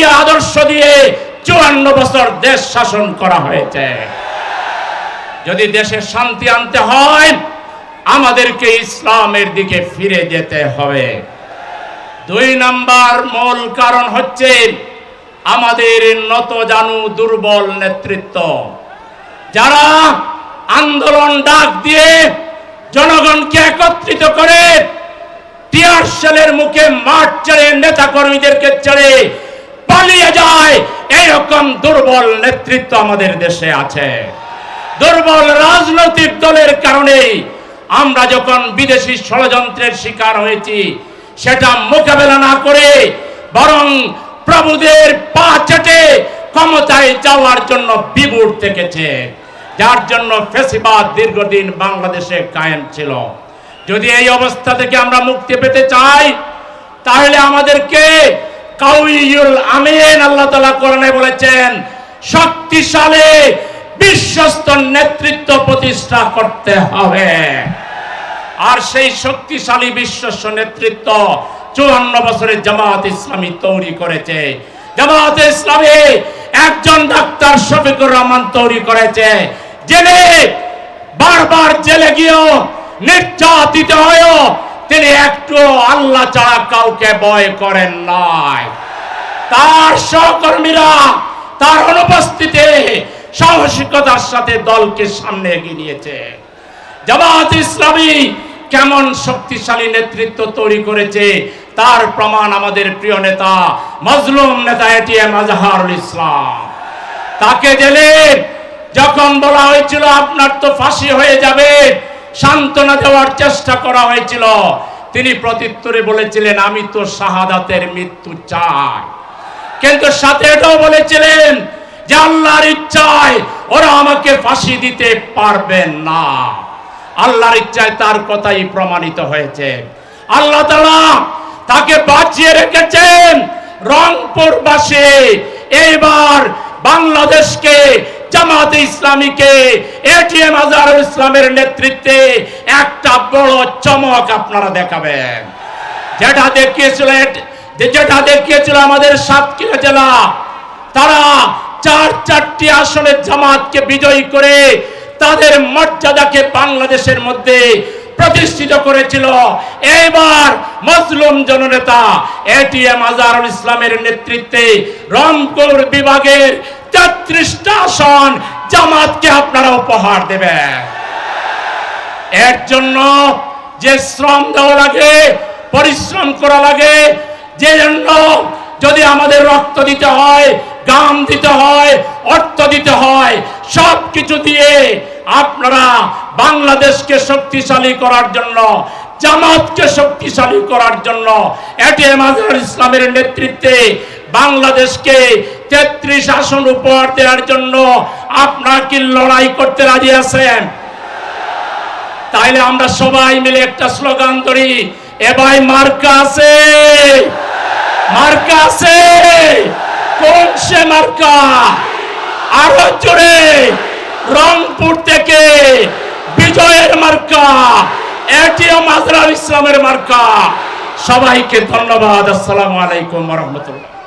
জাতীয় আদর্শ দিয়ে চুয়ান্ন বছর দেশ শাসন করা হয়েছে। যদি দেশে শান্তি আনতে হয়, আমাদেরকে ইসলামের দিকে ফিরে যেতে হবে। দুই নাম্বার মূল কারণ হচ্ছে আমাদের নত জানু দুর্বল নেতৃত্ব। যারা আন্দোলন ডাক দিয়ে জনগণকে একত্রিত করে টিয়ার সেলের মুখে মাঠ ছেড়ে নেতা কর্মীদেরকে ছেড়ে পালিয়ে যায়, এরকম দুর্বল নেতৃত্ব আমাদের দেশে আছে। দুর্বল রাজনৈতিক দলের কারণে আমরা যখন বিদেশি ষড়যন্ত্রের শিকার হয়েছি, সেটা মোকাবেলা না করে বরং প্রভুদের পা চেটে ক্ষমতায় যাওয়ার জন্য বিবুর থেকেছে, যার জন্য ফেসিবাদ দীর্ঘদিন বাংলাদেশে কায়েম ছিল। যদি এই অবস্থা থেকে আমরা মুক্তি পেতে চাই, তাহলে আমাদেরকে কাউইউল আমিন, আল্লাহ তাআলা কোরআনে বলেছেন, শক্তিশালী, বিশ্বস্ত নেতৃত্ব প্রতিষ্ঠা করতে হবে। আর সেই শক্তিশালী, বিশ্বস্ত নেতৃত্ব চুয়ান্ন বছরের জামাত ইসলামী তৈরি করেছে। জামাত ইসলামী একজন ডাক্তার শফিকুর রহমান তৈরি করেছে জেলে বারবার জেলে গিয়েও নির্যাতিত হয়েও তিনি একটু আল্লাহ ছাড়া কাউকে ভয় করেন নাই। তার সহকর্মীরা, তার অনুপস্থিতিতে সাহসিকতার সাথে দলকে সামনে এগিয়ে নিয়েছে। জামাত ইসলামী কেমন শক্তিশালী নেতৃত্ব তৈরি করেছে, তার প্রমাণ আমাদের প্রিয় নেতা, মজলুম নেতা এটিএম আজহারুল ইসলাম। তাকে জেলে যখন বলা হয়েছিল, আপনার তো ফাঁসি হয়ে যাবে সান্ত্বনা দেওয়ার চেষ্টা করা হয়েছিল। তিনি প্রত্যুত্তরে বলেছিলেন, আমি তো শাহাদাতের মৃত্যু চাই। কিন্তু সাথে এটাও বলেছিলেন যে আল্লাহর ইচ্ছায় ওরা আমাকে ফাঁসি দিতে পারবেন না। আল্লাহর ইচ্ছায় তার কথাই প্রমাণিত হয়েছে। আল্লাহ তাআলা তাকে বাঁচিয়ে রেখেছেন রংপুর বাসে এইবার বাংলাদেশকে জামাতে ইসলামীকে এটিএম আজহারুল ইসলামের নেতৃত্বে একটা বড় চমক আপনারা দেখাবেন। যেটা দেখিয়েছিল যেটা দেখিয়েছিল আমাদের সাতক্ষীরা জেলা, তারা চার চারটি আসনে জামাতকে বিজয়ী করে তাদের মর্যাদাকে বাংলাদেশের মধ্যে প্রতিষ্ঠিত করেছিল। এইবার মজলুম জননেতা এটিএম আজহারুল ইসলামের নেতৃত্বে রংপুর বিভাগের তেত্রিশটা আসন জামাতকে আপনারা উপহার দেবেন। এর জন্য যে শ্রম দেওয়া লাগে, পরিশ্রম করা লাগে, যে জন্য যদি আমাদের রক্ত দিতে হয়, গাম দিতে হয়, অর্থ দিতে হয়, সব কিছু দিয়ে আপনারা বাংলাদেশকে শক্তিশালী করার জন্য, জামাতকে শক্তিশালী করার জন্য আজহার ইসলামের নেতৃত্বে বাংলাদেশকে তেত্রিশ আসন উপহার দেওয়ার জন্য আপনারা কি লড়াই করতে রাজি আছেন? তাইলে আমরা সবাই মিলে একটা স্লোগান ধরি, এ ভাই মার্কা আছে। মার্কা আছে। কোন সে মার্কা? আরও জোরে, রংপুর থেকে বিজয়ের মার্কা, এটিএম আজরাল ইসলামের মার্কা। সবাইকে ধন্যবাদ। আসসালামু আলাইকুম রহমতুল্লাহ।